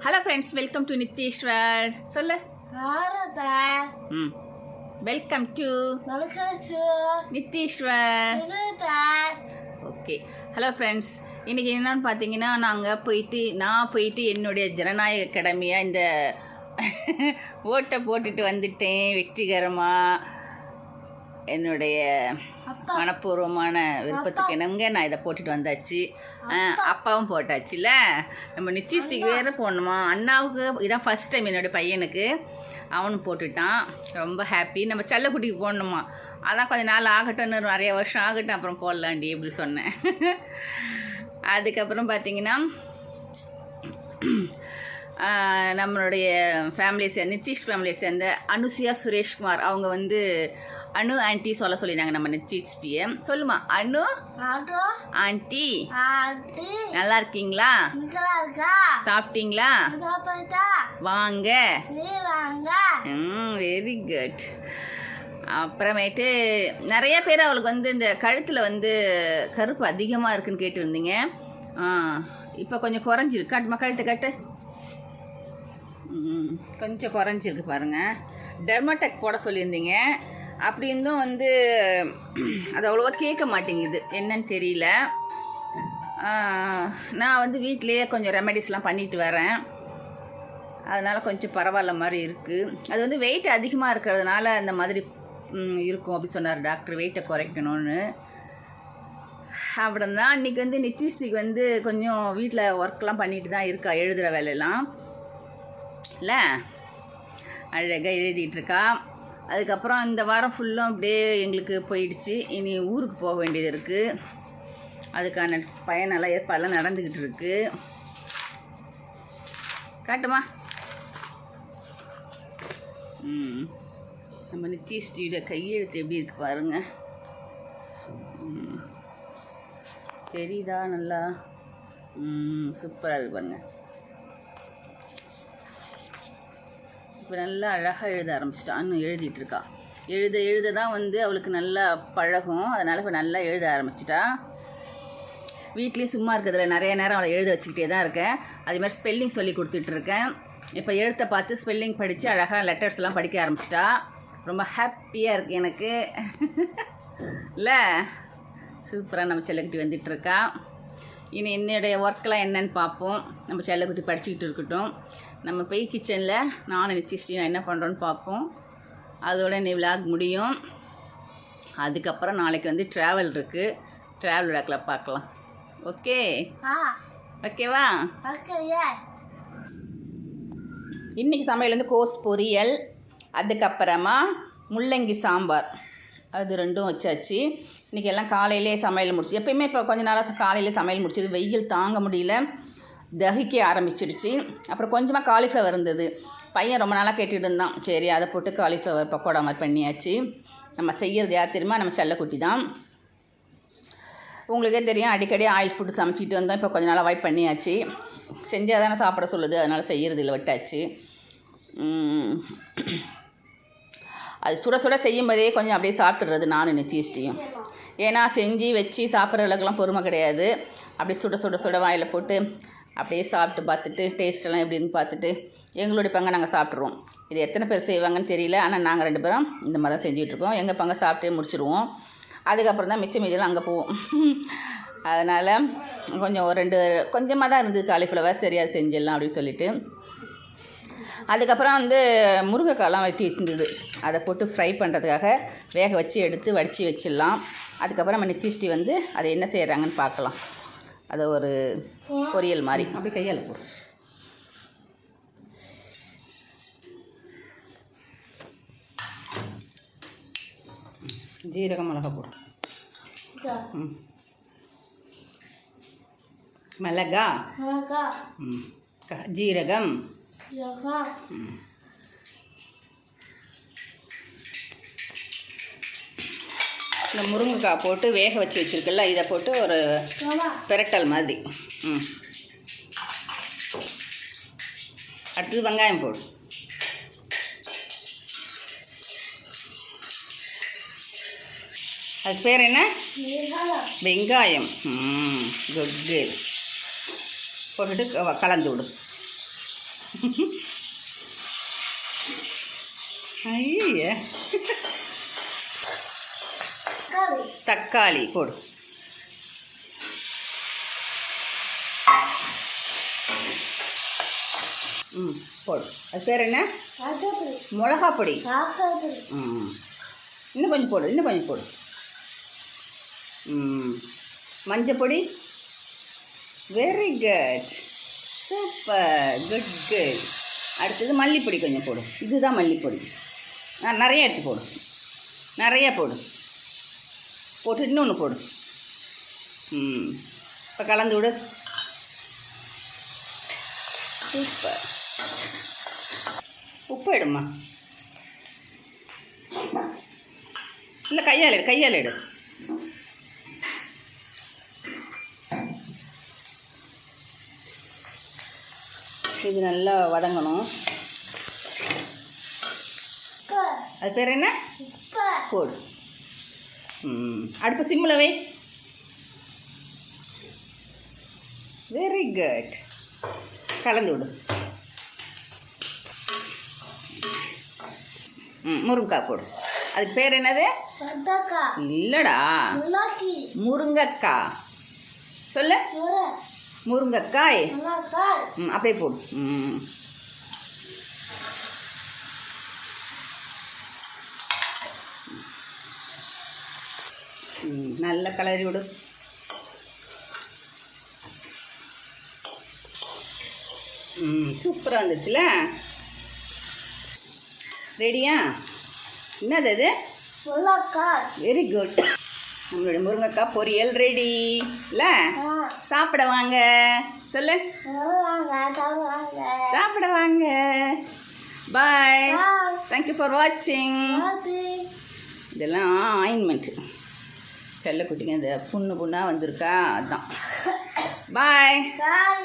Hello friends welcome to Nitheeswar சொல்லு. Welcome to Nitheeswar okay hello friends இன்றைக்கி என்னன்னு பார்த்தீங்கன்னா நாங்கள் போயிட்டு நான் போயிட்டு என்னுடைய ஜனநாயக கடமையாக இந்த ஓட்டை போட்டுட்டு வந்துட்டேன் வெற்றிகரமாக என்னுடைய மனப்பூர்வமான விருப்பத்துக்கு என்னங்க நான் இதை போட்டுட்டு வந்தாச்சு. அப்பாவும் போட்டாச்சுல நம்ம நித்திஷ்டிக்கு வேற போடணுமா? அண்ணாவுக்கு இதான் ஃபர்ஸ்ட் டைம் என்னோட பையனுக்கு. அவனும் போட்டுட்டான். ரொம்ப ஹாப்பி நம்ம செல்லக்குட்டிக்கு போடணுமா? அதான் கொஞ்ச நாள் ஆகட்டும் இன்னும் நிறைய வருஷம் ஆகட்டும். அப்புறம் போடலாண்டி இப்படி சொன்னேன். அதுக்கப்புறம் பார்த்தீங்கன்னா நம்மளுடைய ஃபேமிலியை சேர்ந்த நித்திஷ் ஃபேமிலியை சேர்ந்த அனுசியா சுரேஷ்குமார். அவங்க வந்து அனு ஆன்ட்டி சொல்ல சொல்லியிருந்தாங்க நம்ம நித்திஷ்டியை சொல்லுமா அனு? ஆன்ட்டி. நல்லா இருக்கீங்களா? சாப்பிட்டீங்களா? வாங்க. ம் வெரி குட் அப்புறமேட்டு நிறைய பேர் அவளுக்கு வந்து இந்த கழுத்தில் வந்து கருப்பு அதிகமாக இருக்குன்னு கேட்டுருந்தீங்க இப்போ கொஞ்சம் குறைஞ்சிருக்கு. காட்டுமா கழுத்தை கட்டு. கொஞ்சம் குறைஞ்சிருக்கு பாருங்கள் டெர்மடெக் போட சொல்லியிருந்தீங்க. அப்படி இருந்தும் வந்து அது அவ்வளோவா கேட்க மாட்டேங்குது. என்னன்னு தெரியல. நான் வந்து வீட்டிலேயே கொஞ்சம் ரெமெடிஸ்லாம் பண்ணிட்டு வரேன். அதனால் கொஞ்சம் பரவாயில்ல மாதிரி இருக்குது அது வந்து வெயிட் அதிகமாக இருக்கிறதுனால அந்த மாதிரி இருக்கும் அப்படி சொன்னார் டாக்டர் வெயிட்டை குறைக்கணும்னு. அப்படிதான் அன்றைக்கி வந்து நித்திஷ்டிக்கு வந்து கொஞ்சம் வீட்டில் ஒர்க்லாம் பண்ணிட்டு தான் இருக்கா எழுதுகிற வேலையெல்லாம். இல்லை? அழகாக எழுதிட்டுருக்கா அதுக்கப்புறம் இந்த வாரம் ஃபுல்லும் அப்படியே எங்களுக்கு போயிடுச்சு. இனி ஊருக்கு போக வேண்டியது இருக்குது அதுக்கான பயனெல்லாம் ஏற்பாடெல்லாம் நடந்துக்கிட்டு இருக்கு. காட்டுமா? ம். நம்ம நித்திஷ்டியோட கையெழுத்து எப்படி இருக்கு பாருங்க. தெரியுதா நல்லா? ம் சூப்பராக இருக்கு பாருங்கள் இப்போ நல்லா அழகாக எழுத ஆரம்பிச்சிட்டா. இன்னும் எழுதிட்டு இருக்கா எழுத எழுத தான் வந்து அவளுக்கு நல்லா பழகும். அதனால் இப்போ நல்லா எழுத ஆரம்பிச்சிட்டா. வீட்லேயும் சும்மா இருக்கிறதுல நிறைய நேரம் அவளை எழுத வச்சுக்கிட்டே தான் இருக்கேன். அதே மாதிரி ஸ்பெல்லிங் சொல்லி கொடுத்துட்ருக்கேன். இப்போ எழுத்தை பார்த்து ஸ்பெல்லிங் படித்து அழகாக லெட்டர்ஸ்லாம் படிக்க ஆரம்பிச்சிட்டா. ரொம்ப ஹாப்பியாக இருக்குது எனக்கு. இல்லை? சூப்பராக நம்ம செல்லக்குட்டி வந்துட்டுருக்கா இனி என்னுடைய ஒர்க்கெலாம் என்னன்னு பார்ப்போம். நம்ம செல்லக்குட்டி படிச்சுக்கிட்டு இருக்கட்டும். நம்ம போய் கிச்சனில் நானும் நிச்சயிச்சியும் என்ன பண்ணுறோன்னு பார்ப்போம். அதோட நீ விலாக் முடியும். அதுக்கப்புறம் நாளைக்கு வந்து ட்ராவல் இருக்குது ட்ராவல் விளாக்கில் பார்க்கலாம். ஓகே ஓகேவா இன்றைக்கி சமையல் வந்து கோஸ் பொரியல் அதுக்கப்புறமா முள்ளங்கி சாம்பார். அது ரெண்டும் வச்சாச்சு. இன்றைக்கி எல்லாம் காலையிலே சமையல் முடிச்சு எப்பயுமே இப்போ கொஞ்ச நாளாக காலையிலே சமையல் முடிச்சது வெயில் தாங்க முடியல. தகிக்க ஆரம்பிச்சிருச்சு. அப்புறம் கொஞ்சமாக காலிஃப்ளவர் இருந்தது. பையன் ரொம்ப நாளாக கேட்டுட்டு இருந்தான். சரி அதை போட்டு காலிஃப்ளவர் பக்கோடா மாதிரி பண்ணியாச்சு. நம்ம செய்கிறது யார் தெரியுமா? நம்ம செல்லக்குட்டி தான். உங்களுக்கே தெரியும் அடிக்கடி ஆயில் ஃபுட்டு சமைச்சிட்டு வந்தோம். இப்போ கொஞ்ச நாள் அவாய்ட் பண்ணியாச்சு. செஞ்சால் தானே சாப்பிட சொல்லுது. அதனால் செய்கிறது இல்லை விட்டாச்சு. அது சுட சுட செய்யும் போதே கொஞ்சம் அப்படியே சாப்பிட்றது நானும் நிச்சயிச்சிட்டையும் ஏன்னா செஞ்சு வச்சு சாப்பிட்ற அளவுக்குலாம் பொறுமை கிடையாது. அப்படியே சுட சுட சுட வாயில் போட்டு அப்படியே சாப்பிட்டு பார்த்துட்டு டேஸ்ட்டெல்லாம் எப்படின்னு பார்த்துட்டு எங்களுடைய பங்கை நாங்கள் சாப்பிட்ருவோம் இது எத்தனை பேர் செய்வாங்கன்னு தெரியல ஆனால் நாங்கள் ரெண்டு பேரும் இந்த மாதிரி தான் செஞ்சிகிட்ருக்கோம் எங்கள் பங்கை சாப்பிட்டே முடிச்சிருவோம். அதுக்கப்புறம் தான் மிச்சம் மீதியெல்லாம் அங்கே போவோம். அதனால் கொஞ்சம் ஒரு ரெண்டு கொஞ்சமாக தான் இருந்தது காலிஃப்ளவர் சரியாக செஞ்சிடலாம் அப்படின்னு சொல்லிட்டு. அதுக்கப்புறம் வந்து முருங்கைக்காய்லாம் வெட்டி வச்சுருந்தது. அதை போட்டு ஃப்ரை பண்ணுறதுக்காக வேக வச்சு எடுத்து வடித்து வச்சிடலாம். அதுக்கப்புறம் நம்ம நிச்சிஷ்டி வந்து அதை என்ன செய்கிறாங்கன்னு பார்க்கலாம். அதை ஒரு பொரியல் மாதிரி. அப்படி கையால் போடு. ஜீரக மிளகா போடு. மிளகா? ஜீரகம்? இந்த முருங்கைக்காய் போட்டு வேக வச்சு வச்சுருக்கல இதை போட்டு ஒரு பெரட்டல் மாதிரி. ம். அடுத்தது வெங்காயம் போடு. அது பேர் என்ன? வெங்காயம். ம் குட் போட்டுட்டு கலந்து விடு. ஐய. தக்காளி. போடு. ம் போடு. அது பேர் என்ன? மிளகா பொடி ம். இன்னும் கொஞ்சம் போடு இன்னும் கொஞ்சம் போடு. ம். மஞ்சள் பொடி very good super good good அடுத்தது மல்லிப்பொடி கொஞ்சம் போடு. இதுதான் மல்லிப்பொடி. நிறைய எடுத்து போடு. நிறைய போடு. போட்டு இன்னொன்று போடு. ம். இப்போ கலந்து விடு. சூப்பர். உப்பு எடுமா இல்லை கையால் எடு கையால் எடு. இது நல்லா வதங்கணும். உப்பு. அது பேர் என்ன? உப்பு. போடு. அடுப்பு சிம்மில் வை. வெரி குட் கலந்து விடு. ம் முருங்கைக்காய் போடு. அதுக்கு பேர் என்னது? இல்லைடா. முருங்கைக்காய். சொல்லு. முருங்கைக்காய். அப்படியே போடு. ம். கலரி விடு. ம் சூப்பராக இருந்துச்சுல? ரெடியா? என்னது முள்ளக்காய் வெரி குட் நம்மளுடைய முருங்கைக்காய் பொரியல் ரெடி இல்லை? சாப்பிட வாங்க. சொல்லு. சாப்பிட வாங்க. பாய் தேங்க்யூ ஃபார் வாட்சிங் இதெல்லாம் ஆயின்மெண்ட்டு செல்லக்குட்டிங்க இந்த புண்ணு புண்ணாக வந்திருக்கா அதான். பாய் பாய்